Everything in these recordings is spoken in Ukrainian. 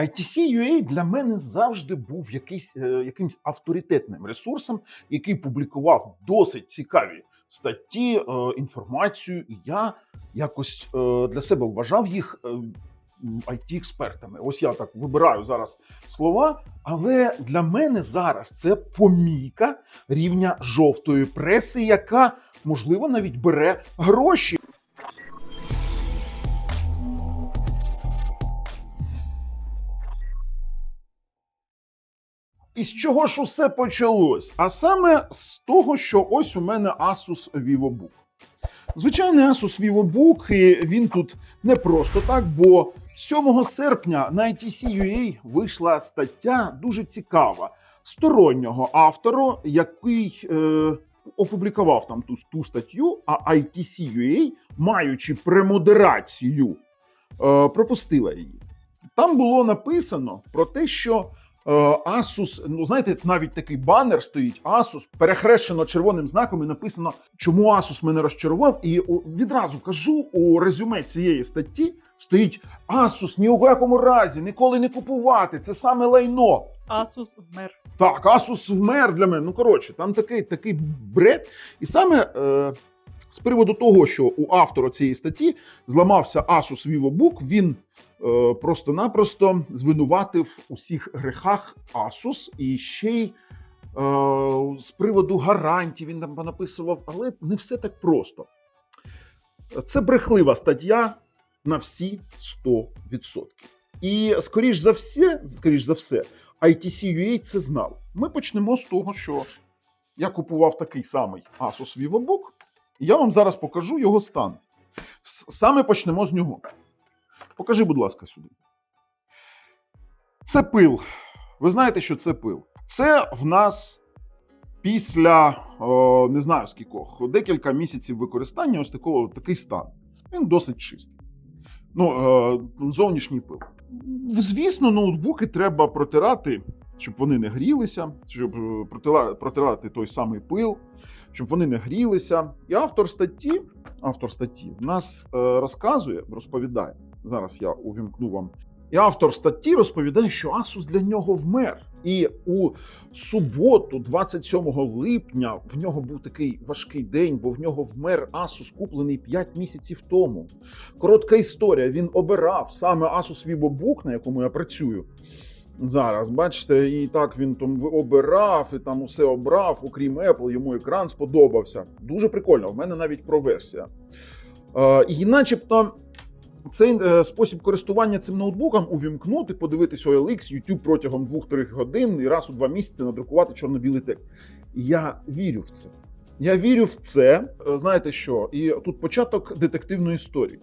ITC.ua для мене завжди був якийсь, е, якимсь авторитетним ресурсом, який публікував досить цікаві статті, е, інформацію, і я якось е, для себе вважав їх. It експертами Ось я так вибираю зараз слова, але для мене зараз це помійка рівня жовтої преси, яка можливо навіть бере гроші. З чого ж усе почалось? А саме з того, що ось у мене Asus VivoBook. Звичайний Asus VivoBook, і він тут не просто так, бо 7 серпня на ITC.ua вийшла стаття дуже цікава стороннього автору, який е, опублікував там ту, ту статтю, а ITC.ua, маючи премодерацію, е, пропустила її. Там було написано про те, що Asus, ну знаєте, навіть такий банер стоїть Asus, перехрещено червоним знаком і написано, чому Asus мене розчарував. І відразу кажу у резюме цієї статті стоїть Asus ні у якому разі ніколи не купувати. Це саме лайно. Асус вмер. Так, Asus вмер для мене. Ну коротше, там такий такий бред. І саме е, з приводу того, що у автора цієї статті зламався Asus VivoBook, він е, просто-напросто звинуватив у всіх грехах Asus і ще й. е, З приводу гарантій він там понаписував, але не все так просто. Це брехлива стаття на всі 100%. І скоріш за все, скоріш за все, ITC.ua це знав. Ми почнемо з того, що я купував такий самий Asus VivoBook, я вам зараз покажу його стан. Саме почнемо з нього. Покажи, будь ласка, сюди. Це пил. Ви знаєте, що це пил? Це в нас після о, не знаю скількох, декілька місяців використання ось такого такий стан. Він досить чистий. Ну, е, зовнішній пил. Звісно, ноутбуки треба протирати, щоб вони не грілися, щоб е, протирати той самий пил, щоб вони не грілися. І автор статті, автор статті в нас е, розказує, розповідає. Зараз я увімкну вам. І автор статті розповідає, що Asus для нього вмер. І у суботу, 27 липня, в нього був такий важкий день, бо в нього вмер Asus, куплений 5 місяців тому. Коротка історія. Він обирав саме Asus VivoBook, на якому я працюю. Зараз, бачите, і так він там обирав, і там усе обрав, окрім Apple, йому екран сподобався. Дуже прикольно. В мене навіть про версія. Е, і начебто цей е, спосіб користування цим ноутбуком увімкнути, подивитись OLX, YouTube протягом 2-3 годин і раз у 2 місяці надрукувати чорно-білий текст. Я вірю в це. Я вірю в це. Е, Знаєте що? І тут початок детективної історії.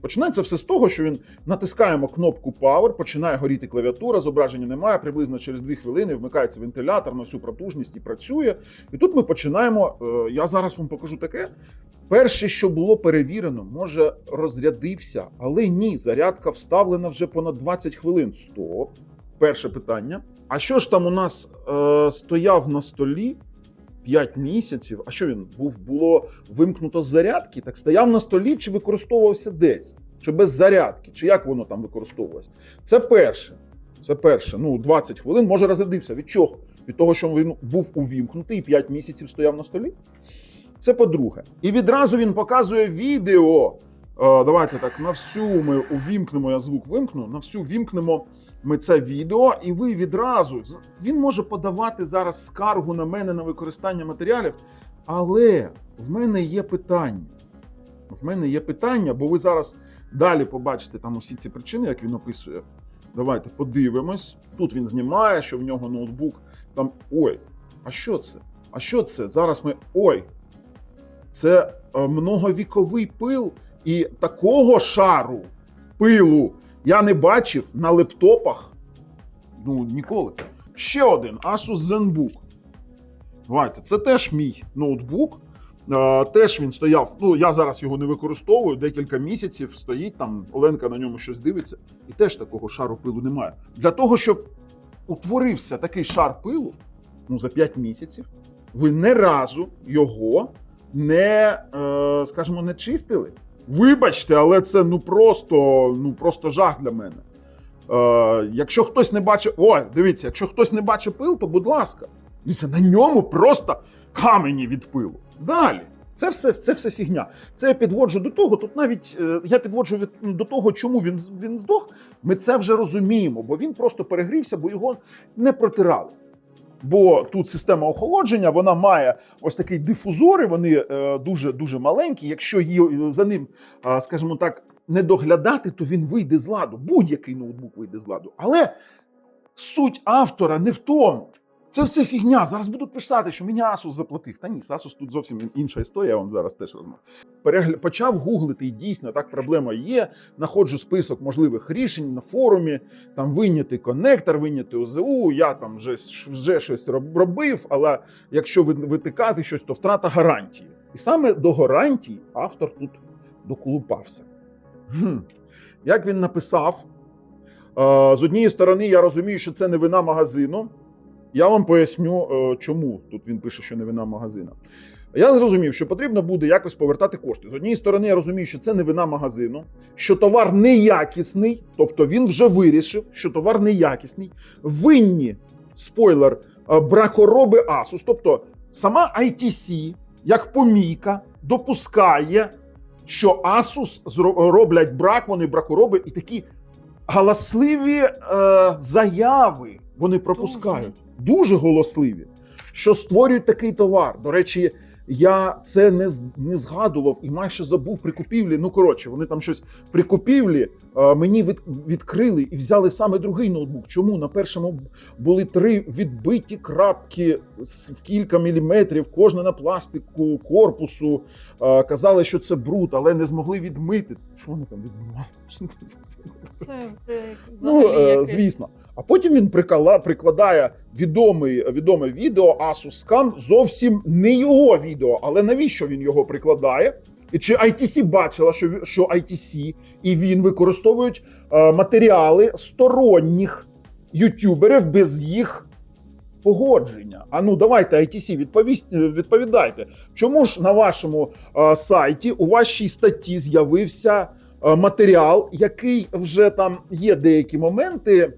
Починається все з того, що він натискаємо кнопку Power, починає горіти клавіатура, зображення немає. Приблизно через 2 хвилини вмикається вентилятор на всю потужність і працює. І тут ми починаємо. е, Я зараз вам покажу таке. Перше, що було перевірено, може розрядився, але ні, зарядка вставлена вже понад 20 хвилин. Стоп. Перше питання. А що ж там у нас е, стояв на столі 5 місяців? А що він був було вимкнуто з зарядки? Так стояв на столі чи використовувався десь? Чи без зарядки? Чи як воно там використовувалось? Це перше. Це перше. Ну, 20 хвилин, може розрядився. Від чого? Від того, що він був увімкнутий і 5 місяців стояв на столі? Це по-друге. І відразу він показує відео. Е, давайте так, на всю ми увімкнемо, я звук вимкну, на всю вімкнемо ми це відео, і ви відразу. Він може подавати зараз скаргу на мене на використання матеріалів, але в мене є питання. В мене є питання, бо ви зараз далі побачите там усі ці причини, як він описує. Давайте подивимось. Тут він знімає, що в нього ноутбук там. Ой, а що це? А що це? Зараз ми. Ой, це е, многовіковий пил, і такого шару пилу я не бачив на лептопах. Ну, ніколи. Ще один Asus ZenBook. Давайте, це теж мій ноутбук. Теж він стояв. Ну, я зараз його не використовую, декілька місяців стоїть там, Оленка на ньому щось дивиться, і теж такого шару пилу немає. Для того, щоб утворився такий шар пилу, ну, за 5 місяців, ви не разу його не, е, скажімо, не чистили. Вибачте, але це ну просто, ну просто жах для мене. Е, якщо хтось не бачить, о, дивіться, якщо хтось не бачить пил, то будь ласка, дивіться, на ньому просто камені від пилу. Далі. Це все, це все фігня. Це я підводжу до того. Тут навіть е, я підводжу від, до того, чому він, він здох. Ми це вже розуміємо, бо він просто перегрівся, бо його не протирали. Бо тут система охолодження, вона має ось такий дифузори, вони е, дуже дуже маленькі. Якщо її за ним, е, скажімо так, не доглядати, то він вийде з ладу. Будь-який ноутбук вийде з ладу. Але суть автора не в тому. Це все фігня. Зараз будуть писати, що мені Asus заплатив. Та ні, Asus тут зовсім інша історія. Я вам зараз теж розмовлю. Почав гуглити, і дійсно так проблема є. Находжу список можливих рішень на форумі. Там вийняти коннектор, вийняти ОЗУ. Я там вже, вже щось робив, але якщо витикати щось, то втрата гарантії. І саме до гарантій автор тут доколупався. Гм. Як він написав, е, з однієї сторони, я розумію, що це не вина магазину. Я вам поясню, е, чому тут він пише, що не вина магазина. Я зрозумів, що потрібно буде якось повертати кошти. З однієї сторони, я розумію, що це не вина магазину, що товар неякісний, тобто він вже вирішив, що товар неякісний. Винні спойлер, е, бракороби Asus. Тобто сама ITC, як помійка, допускає, що Asus роблять брак, вони бракороби і такі галасливі е, заяви вони пропускають. Дуже голосливі, що створюють такий товар. До речі, я це не, не згадував і майже забув при купівлі. Ну коротше, вони там щось при купівлі е, мені від, відкрили і взяли саме другий ноутбук. Чому на першому були три відбиті крапки в кілька міліметрів, кожна на пластику корпусу. Е, казали, що це бруд, але не змогли відмити. Що вони там відмивали? Це Ну, е, звісно. А потім він прикала, прикладає відомий, відоме відео Asus Cam, зовсім не його відео. Але навіщо він його прикладає? І чи ITC бачила, що, що ITC і він використовують е, матеріали сторонніх ютуберів без їх погодження? А ну давайте, ITC, відповість, відповідайте. Чому ж на вашому е, сайті у вашій статті з'явився е, матеріал, який вже там є деякі моменти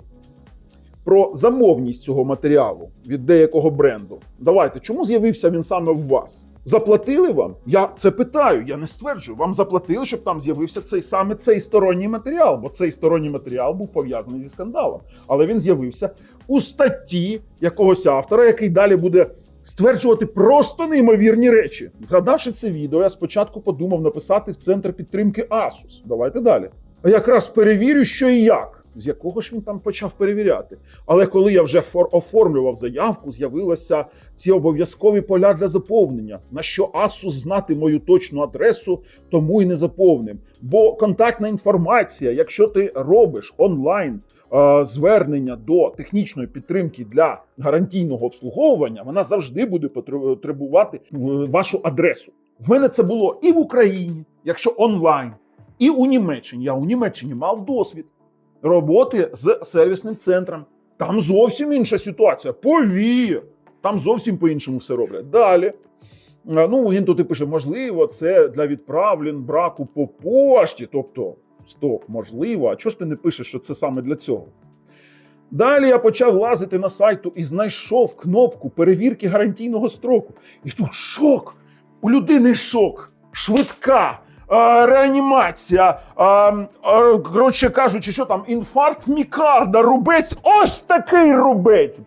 про замовність цього матеріалу від деякого бренду. Давайте, чому з'явився він саме в вас? Заплатили вам? Я це питаю, я не стверджую. Вам заплатили, щоб там з'явився цей саме цей сторонній матеріал, бо цей сторонній матеріал був пов'язаний зі скандалом. Але він з'явився у статті якогось автора, який далі буде стверджувати просто неймовірні речі. Згадавши це відео, я спочатку подумав написати в центр підтримки Asus. Давайте далі. А якраз перевірю, що і як. З якого ж він там почав перевіряти? Але коли я вже оформлював заявку, з'явилися ці обов'язкові поля для заповнення. На що Asus знати мою точну адресу, тому й не заповнив. Бо контактна інформація, якщо ти робиш онлайн е, звернення до технічної підтримки для гарантійного обслуговування, вона завжди буде потребувати вашу адресу. В мене це було і в Україні, якщо онлайн, і у Німеччині. Я у Німеччині мав досвід роботи з сервісним центром. Там зовсім інша ситуація. Повір, там зовсім по-іншому все роблять. Далі. Е, Ну, він тут і пише: можливо, це для відправлень браку по пошті. Тобто, стоп, можливо, а чого ж ти не пишеш, що це саме для цього? Далі я почав лазити на сайту і знайшов кнопку перевірки гарантійного строку. І тут шок! У людини шок, швидка, реанімація. коротше кажучи, що там, інфаркт мікарда, рубець, ось такий рубець.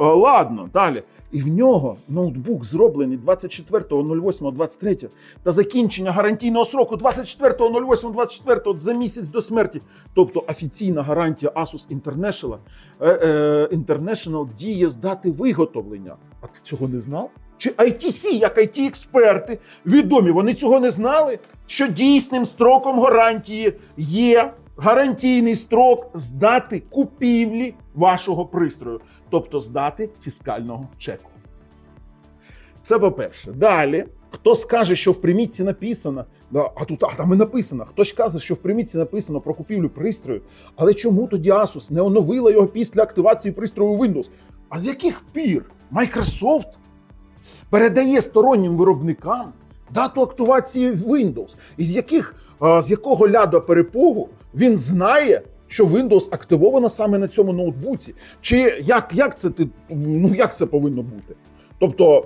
Е, ладно, далі. І в нього ноутбук зроблений 24.08.23 та закінчення гарантійного сроку 24.08.24 за місяць до смерті. Тобто офіційна гарантія Asus International, е, е, International діє з дати виготовлення. А ти цього не знав? Чи ITC, як IT-експерти, відомі, вони цього не знали? Що дійсним строком гарантії є гарантійний строк з дати купівлі вашого пристрою, тобто з дати фіскального чеку. Це по-перше. Далі, хто скаже, що в примітці написано, а тут а, там і написано, хто ж каже, що в примітці написано про купівлю пристрою, але чому тоді Asus не оновила його після активації пристрою Windows? А з яких пір Microsoft передає стороннім виробникам дату активації Windows? І з яких з якого ляда перепугу він знає, що Windows активовано саме на цьому ноутбуці. Чи як, як це ти ну як це повинно бути? Тобто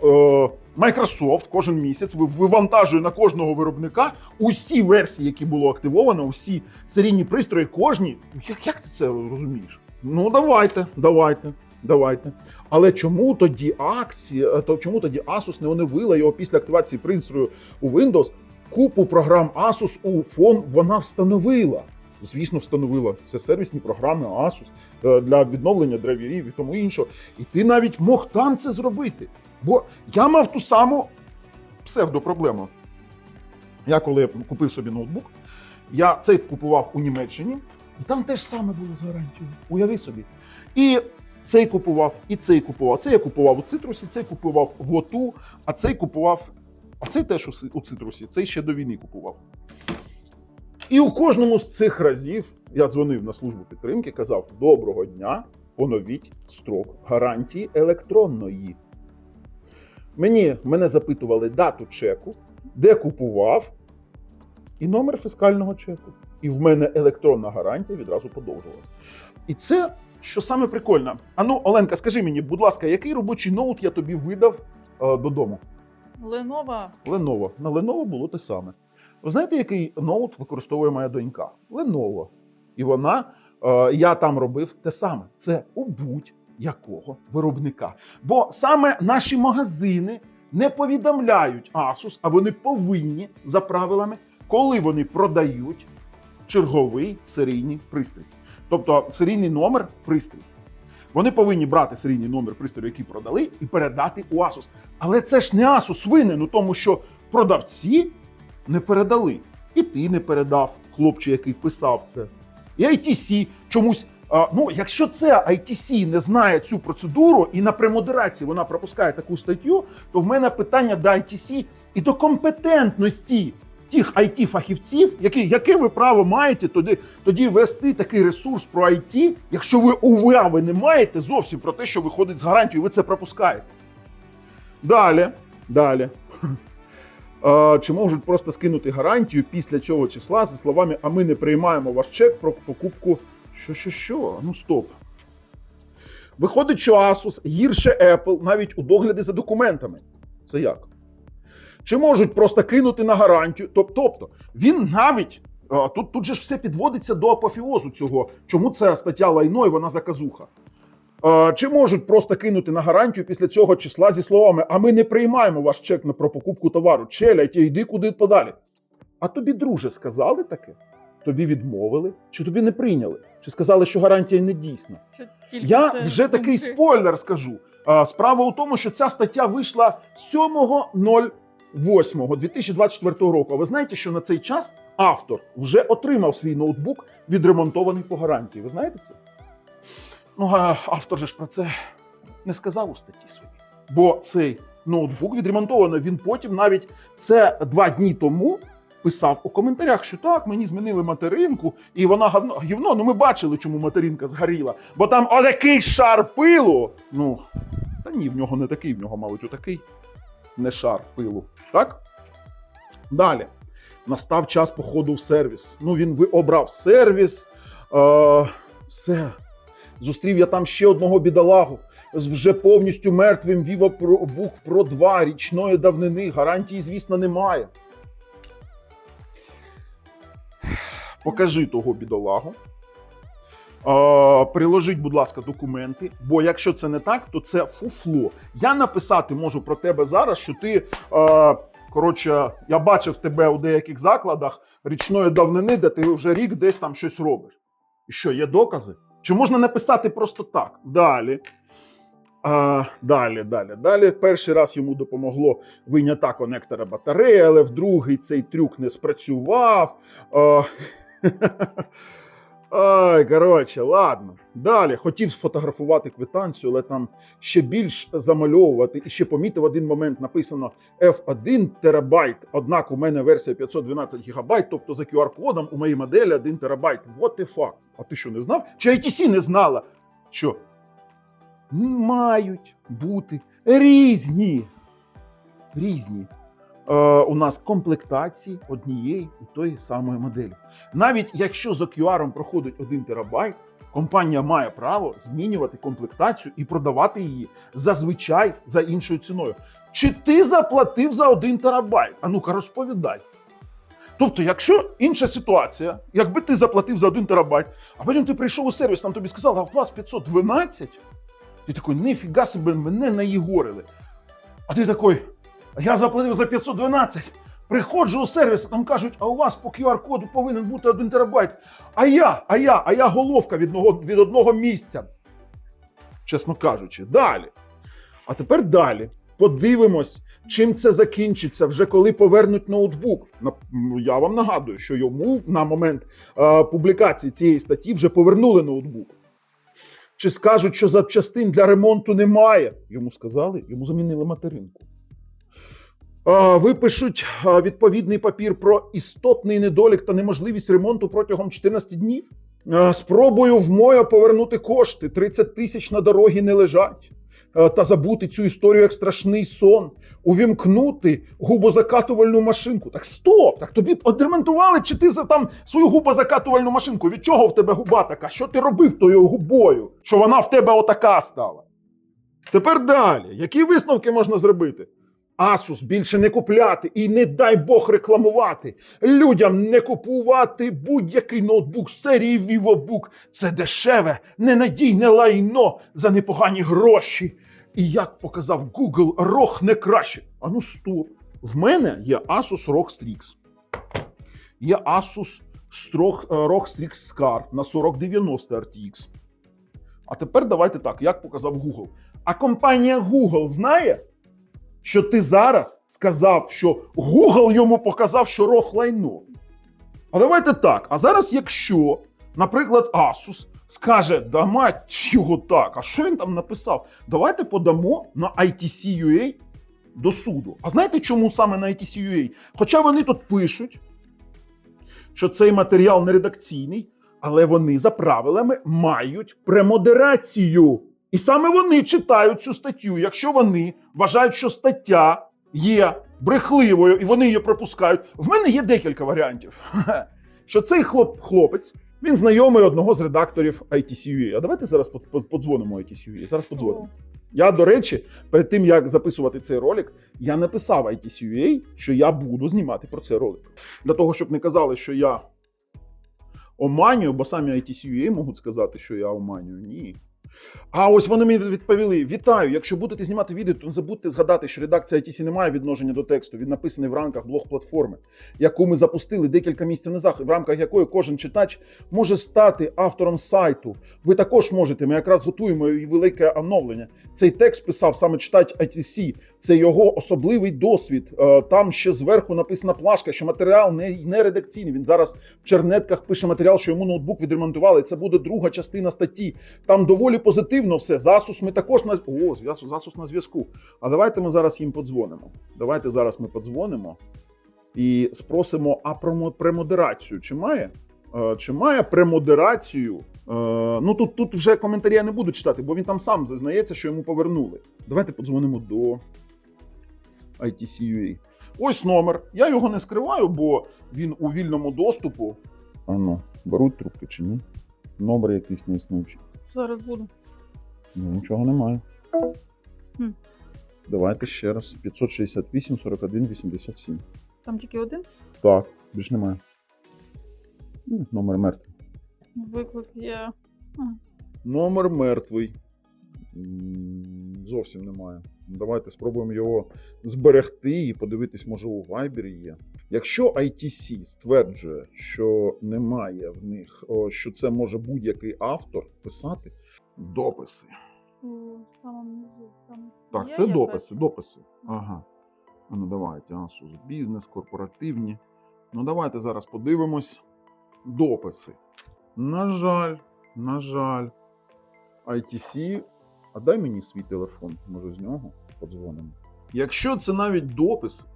е, Microsoft кожен місяць вивантажує на кожного виробника усі версії, які було активовано, усі серійні пристрої, кожні. Як, як ти це розумієш? Ну давайте, давайте, давайте. Але чому тоді акції, е, то чому тоді Asus не оновила його після активації пристрою у Windows? Купу програм Asus у фон вона встановила. Звісно, встановила це сервісні програми Asus е, для відновлення драйверів і тому іншого. І ти навіть мог там це зробити. Бо я мав ту саму псевдопроблему. Я коли купив собі ноутбук, я цей купував у Німеччині, і там теж саме було з гарантією. Уяви собі. І цей купував, і цей купував. Цей я купував у цитрусі, цей купував в лоту, а цей купував. А цей теж у цитрусі, цей ще до війни купував. І у кожному з цих разів я дзвонив на службу підтримки, казав: Доброго дня, поновіть строк гарантії електронної. Мені мене запитували дату чеку, де купував, і номер фіскального чеку. І в мене електронна гарантія відразу подовжувалася. І це що саме прикольно. Ану, Оленка, скажи мені, будь ласка, який робочий ноут я тобі видав е, додому? Lenovo Lenovo. На Lenovo було те саме. Ви знаєте, який ноут використовує моя донька? Lenovo. І вона, е, я там робив те саме. Це у будь-якого виробника. Бо саме наші магазини не повідомляють Asus, а вони повинні за правилами, коли вони продають черговий серійний пристрій. Тобто серійний номер пристрій. Вони повинні брати серійний номер пристрою, який продали, і передати у Asus. Але це ж не Asus винен у тому, що продавці не передали. І ти не передав, хлопче, який писав це. І ITC чомусь. Ну, якщо це ITC не знає цю процедуру, і на премодерації вона пропускає таку статтю, то в мене питання до ITC і до компетентності тих it фахівців які, яке ви право маєте тоді, тоді вести такий ресурс про IT, якщо ви уяви не маєте зовсім про те, що виходить з гарантією, ви це пропускаєте. Далі, далі. Чи можуть просто скинути гарантію після цього числа зі словами, а ми не приймаємо ваш чек про покупку. Що, що, що? Ну стоп. Виходить, що Asus гірше Apple навіть у догляді за документами. Це як? Чи можуть просто кинути на гарантію? Тобто, він навіть. Тут, тут же ж все підводиться до апофіозу цього. Чому це стаття лайно і вона заказуха? Чи можуть просто кинути на гарантію після цього числа зі словами: а ми не приймаємо ваш чек на про покупку товару. Челядь, йди куди подалі. А тобі, друже, сказали таке? Тобі відмовили? Чи тобі не прийняли? Чи сказали, що гарантія не дійсна? Я вже такий спойлер скажу. Справа у тому, що ця стаття вийшла 7.08.2024 року. А ви знаєте, що на цей час автор вже отримав свій ноутбук, відремонтований по гарантії. Ви знаєте це? Ну, а автор же ж про це не сказав у статті своїй. Бо цей ноутбук відремонтовано. Він потім навіть це два дні тому писав у коментарях, що так, мені змінили материнку, і вона гавно. Гівно, ну ми бачили, чому материнка згоріла. Бо там отакий шар пилу. Ну, та ні, в нього не такий, в нього, мабуть, отакий не шар пилу. Так? Далі. Настав час походу в сервіс. Ну, він обрав сервіс. Е, все. Зустрів я там ще одного бідолагу з вже повністю мертвим Pro Book Pro 2 річної давнини. Гарантії, звісно, немає. Покажи того бідолагу. Е, приложіть, будь ласка, документи. Бо якщо це не так, то це фуфло. Я написати можу про тебе зараз, що ти. Е, коротше, я бачив тебе у деяких закладах річної давнини, де ти вже рік десь там щось робиш. І що, є докази? Чи можна написати просто так? Далі. А, далі, далі, далі. Перший раз йому допомогло виняття конектора батареї, але в другий цей трюк не спрацював. А, Ай, коротше, ладно. Далі хотів сфотографувати квитанцію, але там ще більш замальовувати. І ще помітив один момент: написано F1 терабайт. Однак у мене версія 512 гігабайт, тобто за QR-кодом у моїй моделі 1 терабайт. What the fuck? А ти що не знав? Чи ITC не знала? Що? Мають бути різні. Різні у нас комплектації однієї і тої самої моделі. Навіть якщо з OQR проходить 1 терабайт, компанія має право змінювати комплектацію і продавати її зазвичай за іншою ціною. Чи ти заплатив за 1 терабайт? А ну-ка, розповідай. Тобто, якщо інша ситуація, якби ти заплатив за 1 терабайт, а потім ти прийшов у сервіс, там тобі сказали, а в вас 512, ти такий, ніфіга себе, мене наїгорили. А ти такий, я заплатив за 512. Приходжу у сервіс, там кажуть, а у вас по QR-коду повинен бути 1 терабайт. А я, а я, а я головка від одного, від одного місця. Чесно кажучи, далі. А тепер далі. Подивимось, чим це закінчиться, вже коли повернуть ноутбук. Я вам нагадую, що йому на момент публікації цієї статті вже повернули ноутбук. Чи скажуть, що запчастин для ремонту немає? Йому сказали, йому замінили материнку. Випишуть відповідний папір про істотний недолік та неможливість ремонту протягом 14 днів. Спробую в моє повернути кошти. 30 тисяч на дорогі не лежать. Та забути цю історію як страшний сон, увімкнути губозакатувальну машинку. Так стоп! Так тобі одремонтували, чи ти там свою губозакатувальну машинку? Від чого в тебе губа така? Що ти робив тою губою? Що вона в тебе отака стала? Тепер далі. Які висновки можна зробити? Asus більше не купляти і не дай Бог рекламувати. Людям не купувати будь-який ноутбук серії VivoBook. Це дешеве, ненадійне лайно за непогані гроші. І як показав Google, ROG не краще. А ну стоп. В мене є Asus ROG Strix. Є Asus Strog- е, ROG Strix Scar на 4090 RTX. А тепер давайте так, як показав Google. А компанія Google знає, що ти зараз сказав, що Google йому показав, що рог лайно. А давайте так. А зараз, якщо, наприклад, Asus скаже, да мать його так, а що він там написав? Давайте подамо на ITC.ua до суду. А знаєте, чому саме на ITC.ua? Хоча вони тут пишуть, що цей матеріал не редакційний, але вони за правилами мають премодерацію. І саме вони читають цю статтю. Якщо вони вважають, що стаття є брехливою і вони її пропускають, в мене є декілька варіантів. Що цей хлоп, хлопець він знайомий одного з редакторів ITC.ua. А давайте зараз под- под- подзвонимо ITC.ua. Зараз подзвонимо. Я, до речі, перед тим як записувати цей ролик, я написав ITC.ua, що я буду знімати про цей ролик. Для того, щоб не казали, що я оманюю, бо самі ITC.ua можуть сказати, що я оманюю. Ні. А ось вони мені відповіли: вітаю! Якщо будете знімати відео, то не забудьте згадати, що редакція ITC не має відношення до тексту. Він написаний в рамках блог-платформи, яку ми запустили декілька місяців назад, в рамках якої кожен читач може стати автором сайту. Ви також можете. Ми якраз готуємо і велике оновлення. Цей текст писав саме читач ITC. Це його особливий досвід. Е, Там ще зверху написана плашка, що матеріал не, не редакційний. Він зараз в чернетках пише матеріал, що йому ноутбук відремонтували. Це буде друга частина статті. Там доволі позитивно все. Засус ми також на о, засус на зв'язку. А давайте ми зараз їм подзвонимо. Давайте зараз ми подзвонимо і спросимо, а про мо- премодерацію чи має? Е, Чи має премодерацію? Е, Ну тут, тут вже коментарі я не буду читати, бо він там сам зазнається, що йому повернули. Давайте подзвонимо до ITC.ua. Ось номер. Я його не скриваю, бо він у вільному доступу. А ну, беруть трубки чи ні? Номер якийсь не існуючий. Зараз буду. Ну, нічого немає. Хм. Давайте ще раз. 568 41 87. Там тільки один Так, більш немає. Номер мертвий. виклик є. Номер мертвий. Зовсім немає. Давайте спробуємо його зберегти і подивитись, може, у Viber є. Якщо ITC стверджує, що немає в них, що це може будь-який автор писати дописи. У самому низу. Там Так, є це якась? дописи, дописи. Ага. Ну давайте, Asus бізнес, корпоративні. Ну давайте зараз подивимось. Дописи. На жаль, на жаль. ITC. А дай мені свій телефон, може з нього подзвонимо. Якщо це навіть дописи,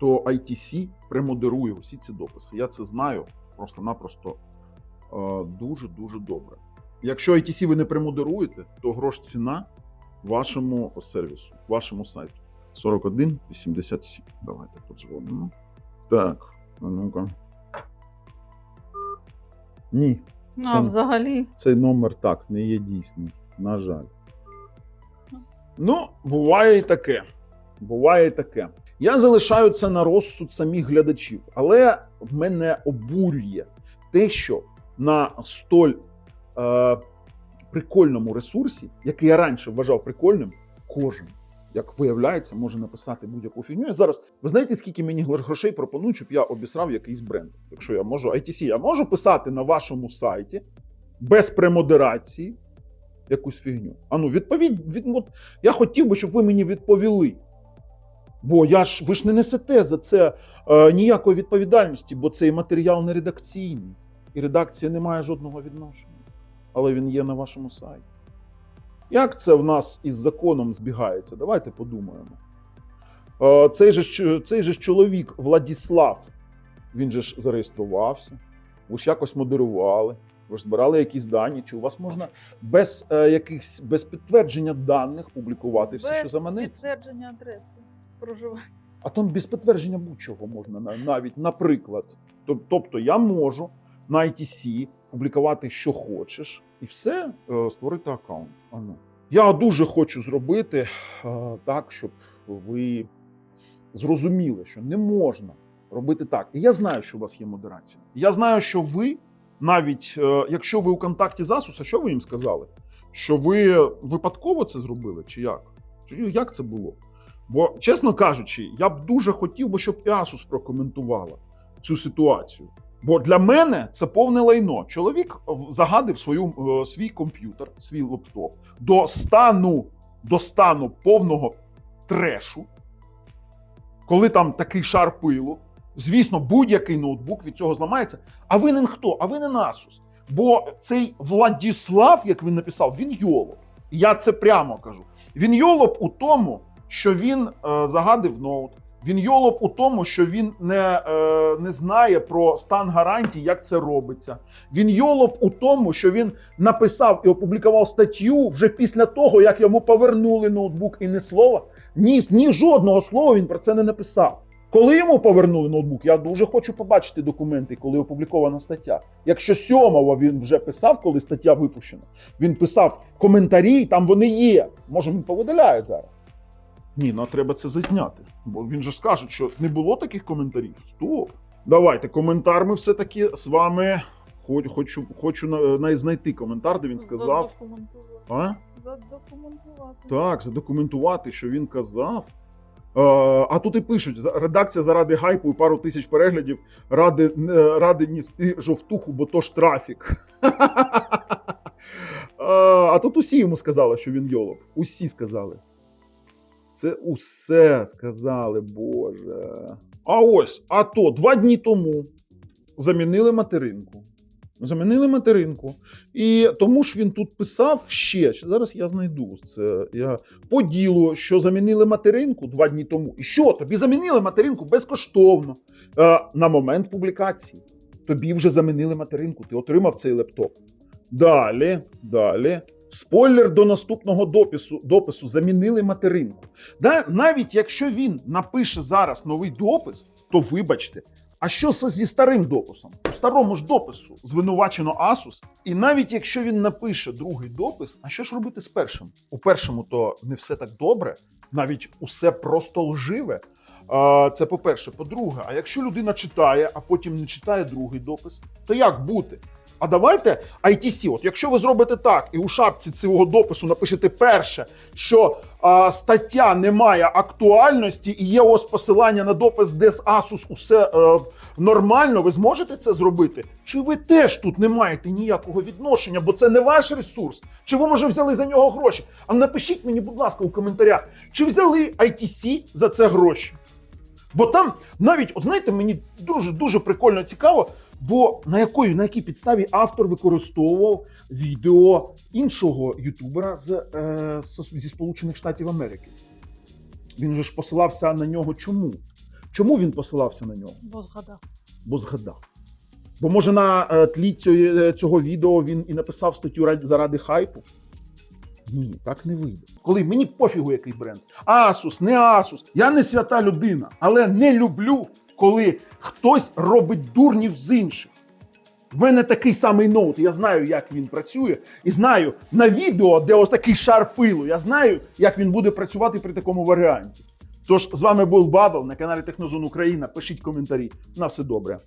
то ITC премодерує усі ці дописи. Я це знаю просто-напросто дуже-дуже добре. Якщо ITC ви не премодеруєте, то грош ціна вашому сервісу, вашому сайту. 41 87. Давайте подзвонимо. Так, а ну-ка. Ні, А Це- взагалі. цей номер так не є дійсний. На жаль. Ну, буває і таке. Буває і таке. Я залишаю це на розсуд самих глядачів, але мене обурює те, що на столь е, прикольному ресурсі, який я раніше вважав прикольним, кожен, як виявляється, може написати будь-яку фігню. Я зараз, ви знаєте, скільки мені грошей пропонують, щоб я обісрав якийсь бренд? Якщо я можу, ITC, я можу писати на вашому сайті без премодерації якусь фігню. А ну, відповідь, від, от, я хотів би, щоб ви мені відповіли. Бо я ж ви ж не несете за це е, ніякої відповідальності, бо цей матеріал не редакційний, і редакція не має жодного відношення. Але він є на вашому сайті. Як це в нас із законом збігається? Давайте подумаємо. Е, цей, же, цей же чоловік Владіслав, він же ж зареєструвався, ви ж якось модерували, ви ж збирали якісь дані. Чи у вас можна без е, якихось без підтвердження даних публікувати все, що Без заманеться? Підтвердження адреси проживання. А там без підтвердження будь-чого можна на- навіть, наприклад. Тоб- Тобто я можу на ITC публікувати, що хочеш, і все, е, створити аккаунт. А ну. Я дуже хочу зробити е, так, щоб ви зрозуміли, що не можна робити так. І я знаю, що у вас є модерація. Я знаю, що ви, навіть е, якщо ви у контакті з Asus, що ви їм сказали? Що ви випадково це зробили, чи як? Чи як це було? Бо, чесно кажучи, я б дуже хотів би, щоб Asus прокоментувала цю ситуацію. Бо для мене це повне лайно. Чоловік загадив свою, е, свій комп'ютер, свій лаптоп до стану, до стану повного трешу, коли там такий шар пилу. Звісно, будь-який ноутбук від цього зламається. А винен хто? А винен Asus. Бо цей Владіслав, як він написав, він йолоп. Я це прямо кажу. Він йолоп у тому, що він е, загадив ноут. Він йолоп у тому, що він не, е, не знає про стан гарантій, як це робиться. Він йолоп у тому, що він написав і опублікував статтю вже після того, як йому повернули ноутбук і ні слова. Ні, ні жодного слова він про це не написав. Коли йому повернули ноутбук, я дуже хочу побачити документи, коли опублікована стаття. Якщо сьомого він вже писав, коли стаття випущена, він писав коментарі, там вони є. Може, він повидаляє зараз. Ні, ну треба це зазняти. Бо він же скаже, що не було таких коментарів. Стоп. Давайте, коментар ми все-таки з вами. Хоч- Хочу, хочу на- на- знайти коментар, де він сказав. Задокументувати. А? Задокументувати. Так, задокументувати, що він казав. Е, а тут і пишуть: редакція заради гайпу і пару тисяч переглядів ради, не- ради нести жовтуху, бо то ж трафік. Е, а тут усі йому сказали, що він йолоп. Усі сказали. Це усе сказали, Боже. А ось, а то два дні тому замінили материнку. Замінили материнку. І тому ж він тут писав ще. Зараз я знайду це. Я по ділу, що замінили материнку два дні тому. І що тобі замінили материнку безкоштовно е, на момент публікації. Тобі вже замінили материнку, ти отримав цей лептоп. Далі, далі. Спойлер до наступного допису, допису замінили материнку. Да, навіть якщо він напише зараз новий допис, то вибачте. А що зі старим дописом? У старому ж допису звинувачено Асус. І навіть якщо він напише другий допис, а що ж робити з першим? У першому то не все так добре, навіть усе просто лживе. Це по-перше. По-друге, а якщо людина читає, а потім не читає другий допис, то як бути? А давайте ITC, от якщо ви зробите так, і у шапці цього допису напишете перше, що а, стаття не має актуальності і є ось посилання на допис, де Asus усе е, нормально, ви зможете це зробити? Чи ви теж тут не маєте ніякого відношення, бо це не ваш ресурс? Чи ви може взяли за нього гроші? А напишіть мені, будь ласка, у коментарях, чи взяли ITC за це гроші? Бо там навіть, от знаєте, мені дуже дуже прикольно цікаво, бо на якої на якій підставі автор використовував відео іншого ютубера з, е, зі Сполучених Штатів Америки. Він же ж посилався на нього. Чому? Чому він посилався на нього? Бо згадав. Бо згадав. Бо може на е, тлі цього, цього відео він і написав статтю заради хайпу. Ні, так не вийде. Коли мені пофігу, який бренд. Asus, не Asus. Я не свята людина, але не люблю, коли хтось робить дурнів з інших. В мене такий самий ноут. Я знаю, як він працює, і знаю на відео, де ось такий шар пилу. Я знаю, як він буде працювати при такому варіанті. Тож з вами був Бабл на каналі Технозон Україна. Пишіть коментарі. На все добре.